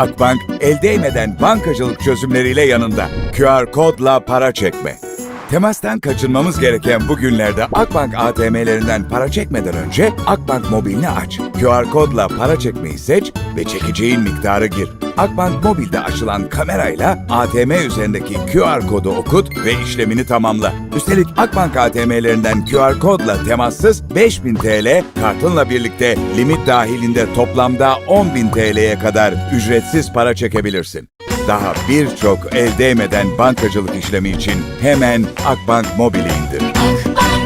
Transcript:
Akbank, el değmeden bankacılık çözümleriyle yanında. QR kodla para çekme. Temastan kaçınmamız gereken bu günlerde Akbank ATM'lerinden para çekmeden önce Akbank mobilini aç. QR kodla para çekmeyi seç ve çekeceğin miktarı gir. Akbank mobilde açılan kamerayla ATM üzerindeki QR kodu okut ve işlemini tamamla. Üstelik Akbank ATM'lerinden QR kodla temassız 5000 TL, kartınla birlikte limit dahilinde toplamda 10.000 TL'ye kadar ücretsiz para çekebilirsin. Daha birçok el değmeden bankacılık işlemi için hemen Akbank Mobil'i indir. Akbank